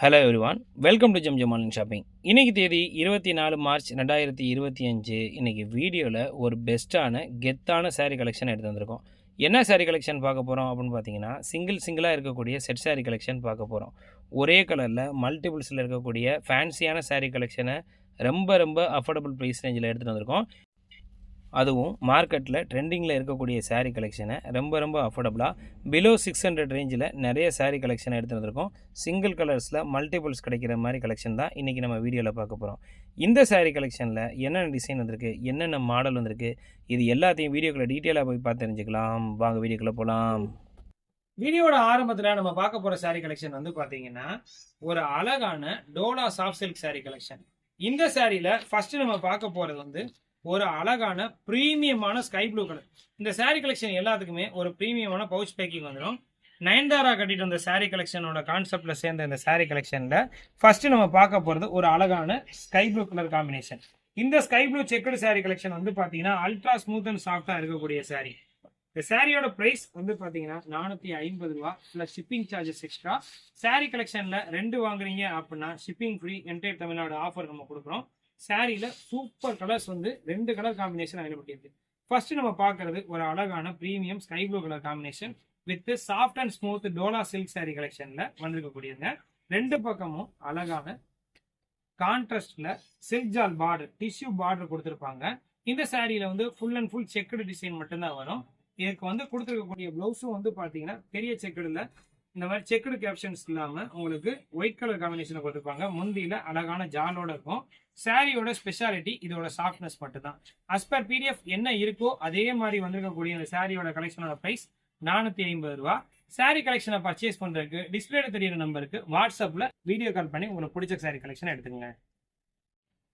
Hello everyone welcome to Jam Jam online shopping இன்றைக்கி தேதி இருபத்தி நாலு மார்ச் ரெண்டாயிரத்தி இருபத்தி அஞ்சு. இன்றைக்கி வீடியோவில் ஒரு பெஸ்ட்டான கெத்தான சேரீ கலெக்ஷன் எடுத்து வந்திருக்கோம். என்ன சாரீ கலெக்ஷன் பார்க்க போகிறோம் அப்படின்னு பார்த்தீங்கன்னா சிங்கிள் சிங்கிளாக இருக்கக்கூடிய செட் சாரீ கலெக்ஷன் பார்க்க போகிறோம் ஒரே கலரில் மல்டிபிள்ஸில் இருக்கக்கூடிய ஃபேன்சியான சாரீ கலெக்ஷனை ரொம்ப ரொம்ப அஃபோர்டபுள் ப்ரைஸ் ரேஞ்சில் எடுத்துகிட்டு வந்திருக்கோம். அதுவும் மார்க்கெட்டில் ட்ரெண்டிங்கில் இருக்கக்கூடிய சாரீ கலெக்ஷனை ரொம்ப ரொம்ப அஃபோர்டபுளாக பிலோ சிக்ஸ் ஹண்ட்ரட் ரேஞ்சில் நிறைய சாரீ கலெக்ஷனை எடுத்து வந்திருக்கோம். சிங்கிள் கலர்ஸில் மல்டிபிள்ஸ் கிடைக்கிற மாதிரி கலெக்ஷன் தான் இன்றைக்கி நம்ம வீடியோவில் பார்க்க போகிறோம் இந்த சாரீ கலெக்ஷனில் என்னென்ன டிசைன் வந்திருக்கு என்னென்ன மாடல் வந்திருக்கு இது எல்லாத்தையும் வீடியோக்குள்ளே டீட்டெயிலாக போய் பார்த்து தெரிஞ்சுக்கலாம். வாங்க வீடியோக்குள்ளே போகலாம் வீடியோட ஆரம்பத்தில் நம்ம பார்க்க போகிற சாரீ கலெக்ஷன் வந்து பார்த்தீங்கன்னா ஒரு அழகான Dola soft silk sari collection இந்த சாரியில் ஃபஸ்ட்டு நம்ம பார்க்க போகிறது வந்து ஒரு அழகான ப்ரீமியமான ஸ்கை ப்ளூ கலர் இந்த சாரீ கலெக்ஷன் எல்லாத்துக்குமே ஒரு ப்ரீமியமான பவுச் பேக்கிங் வந்துடும் நயன்தாரா கட்டிட்டு வந்த சாரீ கலெக்ஷனோட கான்செப்டில் சேர்ந்த இந்த சாரீ கலெக்ஷனில் ஃபஸ்ட்டு நம்ம பார்க்க போகிறது ஒரு அழகான ஸ்கை ப்ளூ கலர் காம்பினேஷன் இந்த sky blue checked sari collection வந்து பார்த்தீங்கன்னா அல்ட்ரா ஸ்மூத் அண்ட் சாஃப்டாக இருக்கக்கூடிய சாரீ இந்த சாரியோட ப்ரைஸ் வந்து பார்த்தீங்கன்னா நானூற்றி ஐம்பது ரூபா plus shipping charges extra sari கலெக்ஷனில் ரெண்டு வாங்குறீங்க அப்படின்னா shipping free entire Tamil Nadu offer நம்ம கொடுக்குறோம். சாரியில் சூப்பர் கலர்ஸ் வந்து ரெண்டு கலர் காம்பினேஷன் அவைலபிலிட்டி இருக்கு ஃபர்ஸ்ட் நம்ம பார்க்கறது ஒரு அழகான premium sky blue colour combination with soft and smooth Dola silk sari கலெக்ஷனில் வந்திருக்கக்கூடியதுங்க. ரெண்டு பக்கமும் அழகான கான்ட்ராஸ்ட்ல silk jaal border tissue border கொடுத்துருப்பாங்க. இந்த சாரியில வந்து full and full checked design மட்டும்தான் வரும். இதுக்கு வந்து கொடுத்துருக்கக்கூடிய ப்ளவுஸும் வந்து பார்த்தீங்கன்னா பெரிய செக்குடில் இந்த மாதிரி செக்குடு கேப்ஷன்ஸ் இல்லாம உங்களுக்கு ஒயிட் கலர் காம்பினேஷன் கொடுத்துருப்பாங்க முந்தியில அழகான ஜாலோட இருக்கும். சாரியோட ஸ்பெஷாலிட்டி இதோட சாஃப்ட்னஸ் மட்டும்தான். அஸ் பர் பிடிஎஃப் என்ன இருக்கோ அதே மாதிரி வந்திருக்கக்கூடிய இந்த சாரியோட கலெக்ஷனோட ப்ரைஸ் நானூற்றி ஐம்பது ரூபா. சாரி கலெக்ஷனை பர்ச்சேஸ் பண்ணுறதுக்கு டிஸ்பிளேல தெரியுற நம்பருக்கு வாட்ஸ்அப்பில் வீடியோ கால் பண்ணி உங்களுக்கு பிடிச்ச சாரி கலெக்ஷனை எடுத்துக்கங்க.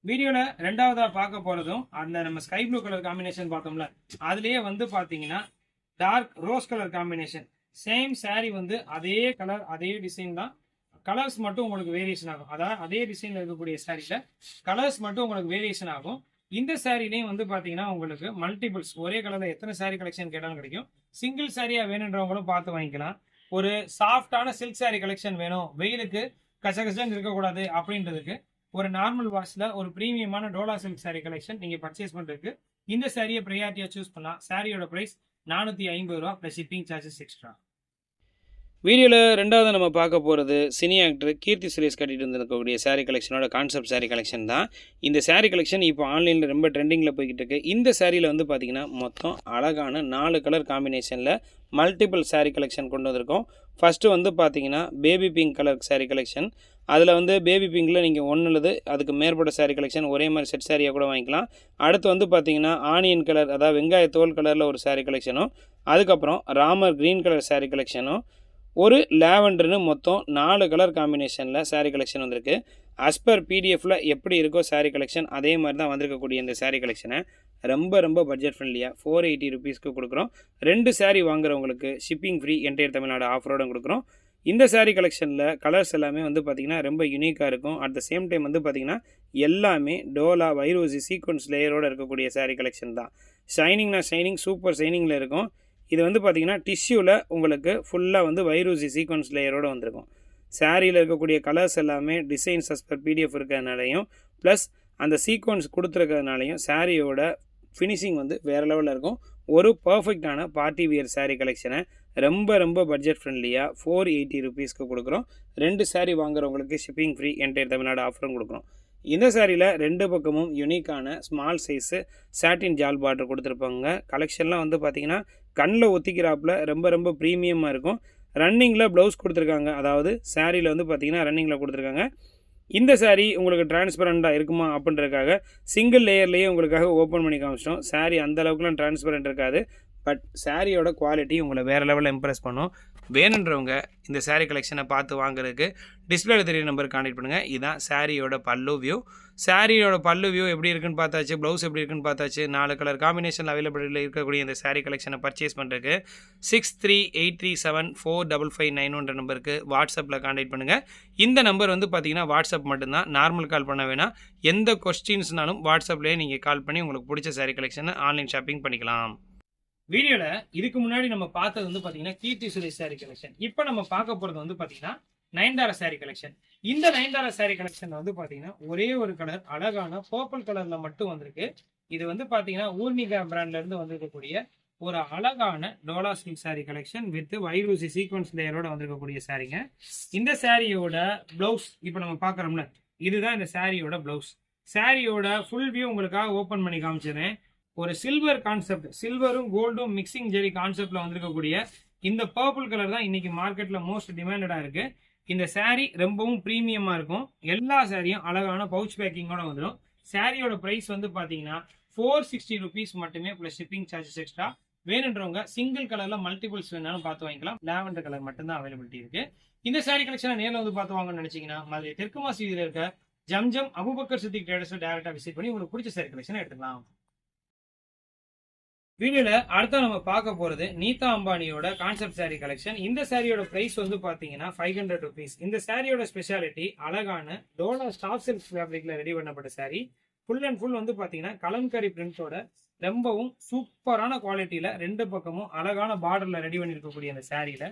வீடியோவில் ரெண்டாவதாக பார்க்க போகிறதும் அந்த நம்ம ஸ்கை ப்ளூ கலர் காம்பினேஷன் பார்த்தோம்ல அதுலேயே வந்து பார்த்தீங்கன்னா dark rose colour combination same saree வந்து அதே கலர் அதே டிசைன் தான். கலர்ஸ் மட்டும் உங்களுக்கு வேரியேஷன் ஆகும். அதாவது அதே டிசைனில் இருக்கக்கூடிய சாரீல கலர்ஸ் மட்டும் உங்களுக்கு வேரியேஷன் ஆகும். இந்த சாரிலையும் வந்து பார்த்தீங்கன்னா உங்களுக்கு மல்டிபிள்ஸ் ஒரே கலரில் எத்தனை saree கலெக்ஷன் கேட்டாலும் கிடைக்கும். சிங்கிள் சாரியாக வேணுன்றவங்களும் பார்த்து வாங்கிக்கலாம். ஒரு சாஃப்டான சில்க் saree கலெக்ஷன் வேணும். வெயிலுக்கு கசகசன்னு இருக்கக்கூடாது அப்படின்றதுக்கு ஒரு நார்மல் வாஷில் ஒரு ப்ரீமியமான டோலா சில்க் saree கலெக்ஷன் நீங்கள் பர்ச்சேஸ் பண்ணுறதுக்கு இந்த சாரியை ப்ரையாரிட்டியாக சூஸ் பண்ணலாம். சாரியோட ப்ரைஸ் நானூற்றி ஐம்பது ரூபா ப்ளஸ் ஷிப்பிங் சார்ஜஸ் எக்ஸ்ட்ரா வீடியோவில் ரெண்டாவது நம்ம பார்க்க போகிறது சினி ஆக்டர் கீர்த்தி சுரேஷ் கட்டிட்டு வந்திருக்கக்கூடிய சாரீ கலெக்ஷனோட கான்செப்ட் சாரீ கலெக்ஷன் தான். இந்த சாரீ கலெக்ஷன் இப்போ ஆன்லைனில் ரொம்ப ட்ரெண்டிங்கில் போய்கிட்டு இருக்கு. இந்த சாரியில் வந்து பார்த்திங்கன்னா மொத்தம் அழகான நாலு கலர் காம்பினேஷனில் மல்டிபிள் சாரீ கலெக்ஷன் கொண்டு வந்திருக்கோம். ஃபஸ்ட்டு வந்து பார்த்தீங்கன்னா baby pink colour saree collection அதில் வந்து பேபி பிங்கில் நீங்கள் ஒன்று அல்லது அதுக்கு மேற்பட்ட சாரீ கலெக்ஷன் ஒரே மாதிரி செட் சாரியாக கூட வாங்கிக்கலாம். அடுத்து வந்து பார்த்தீங்கன்னா ஆனியன் கலர் அதாவது வெங்காய தோல் கலரில் ஒரு சாரீ கலெக்ஷனும் அதுக்கப்புறம் ராமர் க்ரீன் கலர் சாரீ கலெக்ஷனும் ஒரு லேவண்டர்னு மொத்தம் நாலு கலர் காம்பினேஷனில் சாரீ கலெக்ஷன் வந்திருக்கு. அஸ்பர் பிடிஎஃப்பில் எப்படி இருக்கோ சாரீ கலெக்ஷன் அதே மாதிரி தான் வந்திருக்கக்கூடிய இந்த சாரீ கலெக்ஷனை ரொம்ப ரொம்ப பட்ஜெட் ஃப்ரெண்ட்லியாக ஃபோர் எயிட்டி ருபீஸ்க்கு கொடுக்குறோம். ரெண்டு சாரீ வாங்குறவங்களுக்கு ஷிப்பிங் ஃப்ரீ என்டையர் தமிழ்நாடு ஆஃபரோட கொடுக்குறோம். இந்த சாரீ கலெக்ஷனில் கலர்ஸ் எல்லாமே வந்து பார்த்திங்கன்னா ரொம்ப யூனிக்காக இருக்கும். அட் த சேம் டைம் வந்து பார்த்திங்கன்னா எல்லாமே டோலா வைரோசி சீக்வன்ஸ் லேயரோடு இருக்கக்கூடிய சாரீ கலெக்ஷன் தான். ஷைனிங்னா ஷைனிங் சூப்பர் ஷைனிங்கில் இருக்கும். இது வந்து பார்த்திங்கன்னா டிஷ்யூவில் உங்களுக்கு ஃபுல்லாக வந்து வைரூசி சீக்வன்ஸ் லேயரோடு வந்திருக்கும். சாரியில் இருக்கக்கூடிய கலர்ஸ் எல்லாமே டிசைன்ஸ் அஸ்பர் பிடிஎஃப் இருக்கிறதுனாலையும் ப்ளஸ் அந்த சீக்வன்ஸ் கொடுத்துருக்கிறதுனாலையும் சாரியோட ஃபினிஷிங் வந்து வேறு லெவலில் இருக்கும். ஒரு பர்ஃபெக்டான பார்ட்டி வியர் சாரீ கலெக்ஷனை ரொம்ப ரொம்ப பட்ஜெட் ஃப்ரெண்ட்லியாக ஃபோர் எயிட்டி ருபீஸ்க்கு கொடுக்குறோம். ரெண்டு சாரீ வாங்குறவங்களுக்கு ஷிப்பிங் ஃப்ரீ என்டையர் தமிழ்நாடு ஆஃபரும் கொடுக்குறோம். இந்த சாரியில் ரெண்டு பக்கமும் யூனிக்கான ஸ்மால் சைஸு சாட்டின் ஜால் பார்டர் கொடுத்துருப்பாங்க. கலெக்ஷன்லாம் வந்து பார்த்திங்கன்னா கண்ணில் ஒத்திக்கிறாப்பில் ரொம்ப ரொம்ப ப்ரீமியமாக இருக்கும். ரன்னிங்கில் ப்ளவுஸ் கொடுத்துருக்காங்க. அதாவது சாரியில் வந்து பார்த்திங்கன்னா ரன்னிங்கில் கொடுத்துருக்காங்க. இந்த saree உங்களுக்கு டிரான்ஸ்பரண்ட்டாக இருக்குமா அப்படின்றதுக்காக சிங்கிள் லேயர்லேயே உங்களுக்காக ஓப்பன் பண்ணி காமிச்சிட்டோம். Saree அந்த அளவுக்குலாம் டிரான்ஸ்பரண்ட் இருக்காது. பட் சாரியோட குவாலிட்டி உங்களை வேறு லெவலில் இம்ப்ரெஸ் பண்ணும். வேணுன்றவங்க இந்த சாரீ கலெக்ஷனை பார்த்து வாங்குறதுக்கு டிஸ்பிளேல தெரிய நம்பருக்கு கான்டெக்ட் பண்ணுங்கள் இதுதான் சாரியோட பல்லு வியூ சாரியோட பல்லு வியூ எப்படி இருக்குன்னு பார்த்தாச்சு ப்ளவுஸ் எப்படி இருக்குன்னு பார்த்தாச்சு நாலு கலர் காம்பினேஷன் அவைலபிளில் இருக்கக்கூடிய இந்த சாரீ கலெக்ஷனை பர்ச்சேஸ் பண்ணுறதுக்கு six three eight three seven four double five nine ஒன்ற நம்பருக்கு வாட்ஸ்அப்பில் கான்டெக்ட் பண்ணுங்கள் இந்த நம்பர் வந்து பார்த்தீங்கன்னா வாட்ஸ்அப் மட்டும்தான். நார்மல் கால் பண்ண வேணாம். எந்த கொஸ்டின்ஸ்னாலும் வாட்ஸ்அப்லேயே நீங்கள் கால் பண்ணி உங்களுக்கு பிடிச்ச சாரீ கலெக்ஷனை ஆன்லைன் ஷாப்பிங் பண்ணிக்கலாம். வீடியோவில் இதுக்கு முன்னாடி நம்ம பார்த்தது வந்து பார்த்தீங்கன்னா கீர்த்தி சுரேஷ் சாரி கலெக்ஷன் இப்போ நம்ம பார்க்க போகிறது வந்து பார்த்தீங்கன்னா நயன்தாரா சாரி கலெக்ஷன் இந்த நயன்தாரா சாரி கலெக்ஷன் வந்து பாத்தீங்கன்னா ஒரே ஒரு கலர் அழகான பர்பிள் கலர்ல மட்டும் வந்திருக்கு. இது வந்து பாத்தீங்கன்னா ஊர்மிகா பிராண்ட்ல இருந்து வந்திருக்கக்கூடிய ஒரு அழகான dola silk saree collection with வைரூசி sequins லேயரோட வந்திருக்கக்கூடிய சாரீங்க இந்த சாரியோட பிளவுஸ் இப்போ நம்ம பார்க்குறோம்ல இதுதான் இந்த சாரியோட பிளவுஸ் சாரியோட ஃபுல் வியூ உங்களுக்காக ஓப்பன் பண்ணி காமிச்சிடுறேன். ஒரு சில்வர் கான்செப்ட் சில்வரும் கோல்டும் மிக்சிங் ஜெரி கான்செப்ட்ல வந்திருக்கக்கூடிய இந்த பர்பிள் கலர் தான் இன்னைக்கு மார்க்கெட்ல மோஸ்ட் டிமாண்டடா இருக்கு. இந்த saree ரொம்பவும் ப்ரீமியமா இருக்கும். எல்லா சாரியும் அழகான பவுச் பேக்கிங்கோட வந்துடும் சாரியோட பிரைஸ் வந்து பாத்தீங்கன்னா ஃபோர் சிக்ஸ்டி ருபீஸ் மட்டுமே ப்ளஸ் ஷிப்பிங் சார்ஜஸ் எக்ஸ்ட்ரா வேணுன்றவங்க சிங்கிள் கலர்ல மல்டிபிள்ஸ் வேணாலும் பார்த்து வாங்கிக்கலாம். லாவெண்டர் கலர் மட்டும்தான் அவைலபிலிட்டி இருக்கு. இந்த saree கலெக்ஷனை நேரில் வந்து பார்த்து வாங்கன்னு நினைச்சீங்கன்னா மதுரை தெற்கு மாசியில் இருக்க ஜம்ஜம் அபுபக்கர் சித்திக் ட்ரேடர்ஸ் டேரக்டா விசிட் பண்ணி உங்களுக்கு பிடிச்ச சாரி கலெக்ஷனை எடுத்துக்கலாம். வீடியோல அடுத்த நம்ம பார்க்க போறது நீதா அம்பானியோட கான்செப்ட் saree கலெக்ஷன் இந்த சாரியோட பிரைஸ் வந்து பாத்தீங்கன்னா ஃபைவ் ஹண்ட்ரட் ருபீஸ் இந்த சாரியோட ஸ்பெஷாலிட்டி அழகான டோலா ஸ்டாப் சில்க் ஃபேப்ரிக்ல ரெடி பண்ணப்பட்ட saree. ஃபுல் அண்ட் ஃபுல் வந்து பாத்தீங்கன்னா கலம்கரி பிரிண்ட்ஸோட ரொம்பவும் சூப்பரான குவாலிட்டியில ரெண்டு பக்கமும் அழகான பார்டர்ல ரெடி பண்ணிருக்கக்கூடிய அந்த சாரியில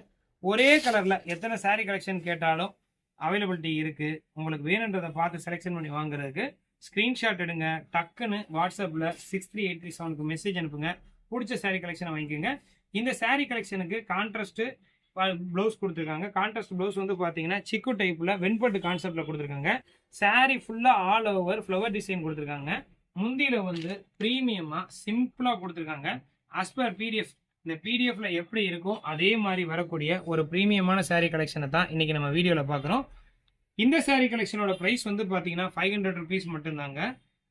ஒரே கலர்ல எத்தனை saree கலெக்ஷன் கேட்டாலும் அவைலபிலிட்டி இருக்கு. உங்களுக்கு வேணுன்றதை பார்த்து செலெக்ஷன் பண்ணி வாங்குறதுக்கு ஸ்கிரீன்ஷாட் எடுங்க. டக்குன்னு வாட்ஸ்அப்பில் சிக்ஸ் த்ரீ எயிட் த்ரீ செவனுக்கு மெசேஜ் அனுப்புங்க. பிடிச்ச சாரீ கலெக்ஷனை வாங்கிக்கோங்க. இந்த சாரீ கலெக்ஷனுக்கு கான்ட்ராஸ்ட்டு ப்ளவுஸ் கொடுத்துருக்காங்க. கான்ட்ராஸ்ட் ப்ளவுஸ் வந்து பார்த்தீங்கன்னா சிக்கு டைப்பில் வெண்பட்டு கான்செப்டில் கொடுத்துருக்காங்க. சாரீ ஃபுல்லாக ஆல் ஓவர் ஃப்ளவர் டிசைன் கொடுத்துருக்காங்க. முந்தியில் வந்து ப்ரீமியமாக சிம்பிளாக கொடுத்துருக்காங்க. அஸ் பர் பிடிஎஃப் இந்த பிடிஎஃப்ல எப்படி இருக்கும் அதே மாதிரி வரக்கூடிய ஒரு ப்ரீமியமான சாரீ கலெக்ஷனை தான் இன்றைக்கி நம்ம வீடியோவில் பார்க்குறோம் இந்த சாரீ கலெக்ஷனோட ப்ரைஸ் வந்து பார்த்தீங்கன்னா ஃபைவ் ஹண்ட்ரட் ருபீஸ் மட்டும்தாங்க.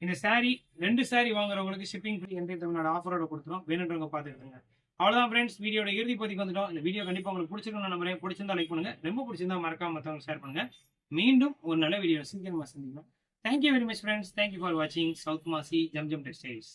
இந்த சாரீ ரெண்டு சாரீ வாங்குறவங்களுக்கு ஷிப்பிங் ஃப்ரீ என்ற தமிழ்நாடு ஆஃபரோட கொடுத்துரும். வேணுன்றவங்க பார்த்துக்கிட்டுங்க அவ்வளோதான் ஃப்ரெண்ட்ஸ் வீடியோட இறுதி பதிக்கு வந்துட்டோம். இந்த வீடியோ கண்டிப்பாக உங்களுக்கு பிடிச்சிருக்கணும் நம்பரே பிடிச்சிருந்தா லைக் பண்ணுங்க. ரொம்ப பிடிச்சிருந்தா மறக்காம மற்றவங்க ஷேர் பண்ணுங்க. மீண்டும் ஒரு நல்ல வீடியோ சீக்கிரமாக சந்திக்கலாம் thank you very much friends thank you for வாட்சிங் சவுத் மாசி ஜம் ஜம் டெக்ஸ்டைல்ஸ்